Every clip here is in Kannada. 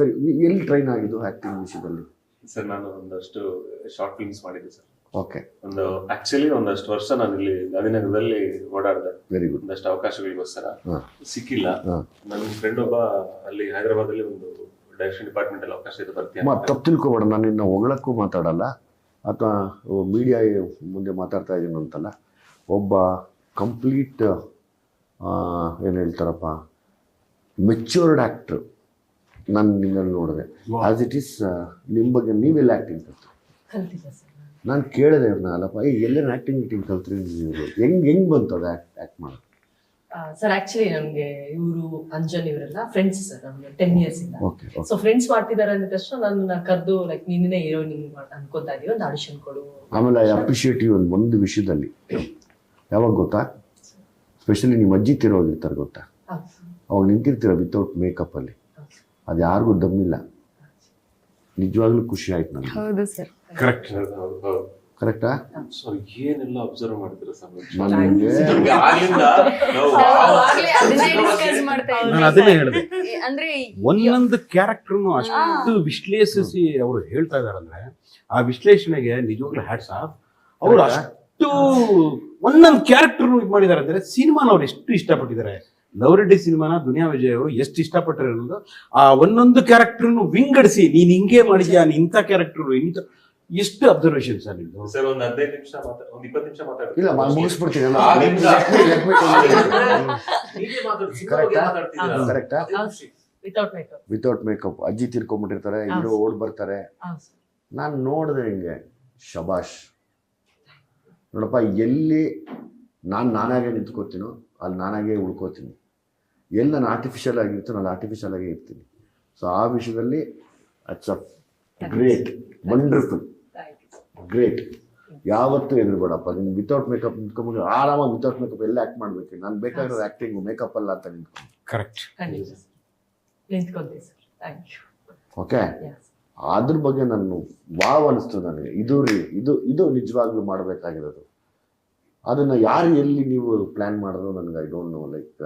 ಸರಿ ಎಲ್ಲಿ ಟ್ರೈನ್ ಆಗಿದ್ದು ಆಕ್ಟಿಂಗ್ ವಿಷಯದಲ್ಲಿ? ಸರ್ ನಾನು ಒಂದಷ್ಟು ಶಾರ್ಟ್ ಫಿಲ್ಮ್ಸ್ ಮಾಡಿದ್ದೆ ಸರ್. ಓಕೆ ಒಂದು ಆಕ್ಚುಲಿ ಒಂದಷ್ಟು ವರ್ಷ ನಾನು ಇಲ್ಲಿ ಗಾಂಧಿನಗರದಲ್ಲಿ ಓಡಾಡಿದೆ. ವೆರಿ ಗುಡ್ ಒಂದಷ್ಟು ಅವಕಾಶಗಳಿಗೋಸ್ಕರ ಸಿಕ್ಕಿಲ್ಲ. ನನ್ನ ಫ್ರೆಂಡ್ ಒಬ್ಬ ಅಲ್ಲಿ ಹೈದರಾಬಾದಲ್ಲಿ ಒಂದು ಡೈರೆಕ್ಷನ್ ಡಿಪಾರ್ಟ್ಮೆಂಟ್ ಅಲ್ಲಿ ಅವಕಾಶ ಇದೆ ಬರ್ತೀನಿ ತಪ್ಪು ತಿಳ್ಕೊಬೇಡ ನಾನು ಇನ್ನು ಹೊಗಳಕ್ಕೂ ಮಾತಾಡಲ್ಲ. ಅಥವಾ ಮೀಡಿಯಾ ಮುಂದೆ ಮಾತಾಡ್ತಾ ಇದ್ದೀನಿ ಅಂತಲ್ಲ. ಒಬ್ಬ ಕಂಪ್ಲೀಟ್ ಏನು ಹೇಳ್ತಾರಪ್ಪ ಮೆಚ್ಯೂರ್ಡ್ ಆ್ಯಕ್ಟ್ರು ನಾನು ನಿಮ್ಮಲ್ಲಿ ನೋಡಿದೆ. ಆಸ್ ಇಟ್ ಈಸ್ ನಿಮ್ಮ ಬಗ್ಗೆ ನೀವೆಲ್ಲ ಆ್ಯಕ್ಟಿಂಗ್ ಕಲ್ತು ನಾನು. ಕೇಳಿದೆ ಇವ್ರನ್ನ ಅಲ್ಲಪ್ಪ ಏ ಎಲ್ಲೇನು ಆ್ಯಕ್ಟಿಂಗ್ ಗಿಟಿಂಗ್ ಕಲ್ತ್ರಿ ನೀವು ಹೆಂಗೆ ಹೆಂಗೆ ಬಂತು ಅದು ಆ್ಯಕ್ಟ್ ಆ್ಯಕ್ಟ್ ಮಾಡೋದು? ಸರ್ ಆಕ್ಚುಲಿ ನಮ್ಗೆ ಇವರು ಅಂಜನ್ ಇವರೆಲ್ಲ ಫ್ರೆಂಡ್ಸ್ ಸರ್ ನಮ್ಗೆ ಟೆನ್ ಇಯರ್ಸ್ ಇಂದ. ಸೊ ಫ್ರೆಂಡ್ಸ್ ಮಾಡ್ತಿದ್ದಾರೆ ಅಂದ ತಕ್ಷಣ ನನ್ನ ಕರೆದು ಲೈಕ್ ನಿನ್ನೆ ಇರೋ ನಿಂಗೆ ಅನ್ಕೊತಾ ಇದೀವಿ ಒಂದು ಆಡಿಷನ್ ಕೊಡು. ಆಮೇಲೆ ಐ ಅಪ್ರಿಷಿಯೇಟ್ ಯು ಒಂದು ಒಂದು ವಿಷಯದಲ್ಲಿ. ಯಾವಾಗ ಗೊತ್ತಾ? ಸ್ಪೆಷಲಿ ನಿಮ್ಮ ಅಜ್ಜಿ ತಿರೋಗಿರ್ತಾರೆ ಗೊತ್ತಾ? ಅವಾಗ ನಿಂತಿರ್ತೀರ ವಿತೌಟ್ ಮೇಕಪ್ಪಲ್ಲಿ ಹೌದು. ಅದು ಯಾರಿಗೂ ದಮ್ಮಿಲ್ಲ. ನಿಜವಾಗ್ಲೂ ಖುಷಿ ಆಯ್ತು ನನಗೆ ಹೌದು ಸರ್. ಕರೆಕ್ಟ್ ಕರೆಕ್ಟಾ ಸೊ ಏನೆಲ್ಲ ಅಬ್ಸರ್ವ್ ಮಾಡ್ತೀರಾ ನಾನು ಅದನ್ನೇ ಹೇಳಿದೆ. ಅಂದ್ರೆ ಒಂದೊಂದು ಕ್ಯಾರೆಕ್ಟರ್ನು ಅಷ್ಟು ವಿಶ್ಲೇಷಿಸಿ ಅವರು ಹೇಳ್ತಾ ಇದಾರಂದ್ರೆ ಆ ವಿಶ್ಲೇಷಣೆಗೆ ನಿಜವಾಗ್ಲೂ ಹ್ಯಾಟ್ಸ್ ಆಫ್ ಅವ್ರು ಅಷ್ಟು ಒಂದೊಂದು ಕ್ಯಾರೆಕ್ಟರ್ ಇದು ಮಾಡಿದ್ದಾರೆ ಅಂದ್ರೆ ಸಿನಿಮಾನ ಅವ್ರು ಎಷ್ಟು ಇಷ್ಟಪಟ್ಟಿದ್ದಾರೆ? ಲವ್ ರೆಡ್ಡಿ ಸಿನಿಮಾನ ದುನಿಯಾ ವಿಜಯ್ ಅವರು ಎಷ್ಟು ಇಷ್ಟಪಟ್ಟರು ಅನ್ನೋದು ಆ ಒಂದೊಂದು ಕ್ಯಾರೆಕ್ಟರ್ನು ವಿಂಗಡಿಸಿ ನೀನು ಹಿಂಗೆ ಮಾಡಿದ್ಯಾ ನೀನ್ ಇಂಥ ಕ್ಯಾರೆಕ್ಟರ್ ಇಂಥ ಎಷ್ಟು ಅಬ್ಸರ್ವೇಷನ್ ಸರ್ ನಿಮ್ದು? ಸರ್ ಒಂದು ಹದಿನೈದು ನಿಮಿಷ ಮಾತಾಡ ಒಂದ್ ಇಪ್ಪತ್ತು ನಿಮಿಷ ಮಾತಾಡ್ತೀನಿ. ಇಲ್ಲ ಮುಗಿಸ್ಬಿಡ್ತೀನಿ ಕರೆಕ್ಟಾ ವಿತೌಟ್ ಮೇಕಪ್ ವಿತೌಟ್ ಮೇಕಪ್ ಅಜ್ಜಿ ತಿರ್ಕೊಂಡ್ಬಿಟ್ಟಿರ್ತಾರೆ ಹೀರೋ ಓಡ್ ಬರ್ತಾರೆ. ನಾನು ನೋಡಿದೆ ಹಿಂಗೆ ಶಬಾಷ್. ನೋಡಪ್ಪ ಎಲ್ಲಿ ನಾನು ನಾನಾಗೆ ನಿಂತ್ಕೋತೀನೋ ಅಲ್ಲಿ ನಾನಾಗೆ ಉಳ್ಕೋತೀನಿ. ಎಲ್ಲಿ ನಾನು ಆರ್ಟಿಫಿಷಿಯಲ್ ಆಗಿರ್ತೀನಿ ಅಲ್ಲಿ ಆರ್ಟಿಫಿಷಿಯಲ್ ಆಗಿ ಇರ್ತೀನಿ. ಸೊ ಆ ವಿಷಯದಲ್ಲಿ it's a great wonderful great ಯಾವತ್ತೂ ಎದುರುಬೇಡಪ್ಪ ನೀನು ವಿತೌಟ್ ಮೇಕಪ್ ನಿಂತ್ಕೊಂಡು ಆರಾಮಾಗಿ ವಿತೌಟ್ ಮೇಕಪ್ ಎಲ್ಲ ಆ್ಯಕ್ಟ್ ಮಾಡ್ಬೇಕು. ನಾನು ಬೇಕಾಗಿರೋ ಆ್ಯಕ್ಟಿಂಗ್ ಮೇಕಪ್ ಅಲ್ಲ ಅಂತ ನಿಂತ್ಕೊಂಡು ಕರೆಕ್ಟ್ ಖಂಡಿತ ಸರ್. ನಿಂತ್ಕೊಂತೀವಿ ಸರ್. ಥ್ಯಾಂಕ್ ಯು ಓಕೆ ಅದ್ರ ಬಗ್ಗೆ ನಾನು ವಾವ್ ಅನಿಸ್ತು ನನಗೆ. ಇದು ರೀ ಇದು ಇದು ನಿಜವಾಗ್ಲೂ ಮಾಡಬೇಕಾಗಿರೋದು. ಅದನ್ನು ಯಾರು ಎಲ್ಲಿ ನೀವು ಪ್ಲ್ಯಾನ್ ಮಾಡಿದ್ರು ನನಗೆ I don't know like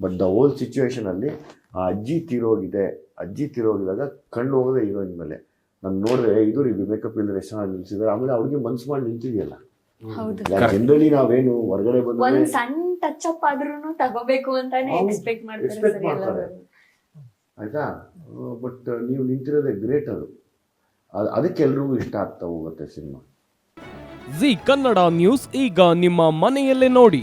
but the whole ಸಿಚುವೇಷನಲ್ಲಿ ಆ ಅಜ್ಜಿ ತೀರೋಗಿದೆ ಅಜ್ಜಿ ತೀರೋಗಿದಾಗ ಕಣ್ಣು ಹೋಗದೆ ಹೀರೋಯಿನ್ ಮೇಲೆ ನಾನು ನೋಡಿದ್ರೆ ಇದು ರೀ ಮೇಕಪ್ ಇಲ್ಲದೆ ಎಷ್ಟು ಚೆನ್ನಾಗಿ ನಿಲ್ಸಿದ್ದಾರೆ ಆಮೇಲೆ ಅವ್ರಿಗೆ ಮನ್ಸು ಮಾಡಿ ನಿಂತಿದೆಯಲ್ಲ ಹೌದು. ಜನರಲಿ ನಾವೇನು ಹೊರಗಡೆ ಬಂದ್ರೆ ಒಂದ್ ಸಣ್ಣ ಟಚ್ ಅಪ್ ಆದ್ರೂನು ತಗೋಬೇಕು ಅಂತಾನೆ. ಎಕ್ಸ್ಪೆಕ್ಟ್ ಮಾಡ್ತಾರೆ. ಆಯ್ತಾ? ಬಟ್ ನೀವು ನಿಂತಿರೋದೇ ಗ್ರೇಟ್ ಅದು. ಅದ್- ಅದಕ್ಕೆ ಎಲ್ರಿಗೂ ಇಷ್ಟ ಆಗ್ತಾ ಹೋಗುತ್ತೆ ಸಿನಿಮಾ. ಜಿ ಕನ್ನಡ ನ್ಯೂಸ್ ಈಗ ನಿಮ್ಮ ಮನೆಯಲ್ಲೇ ನೋಡಿ.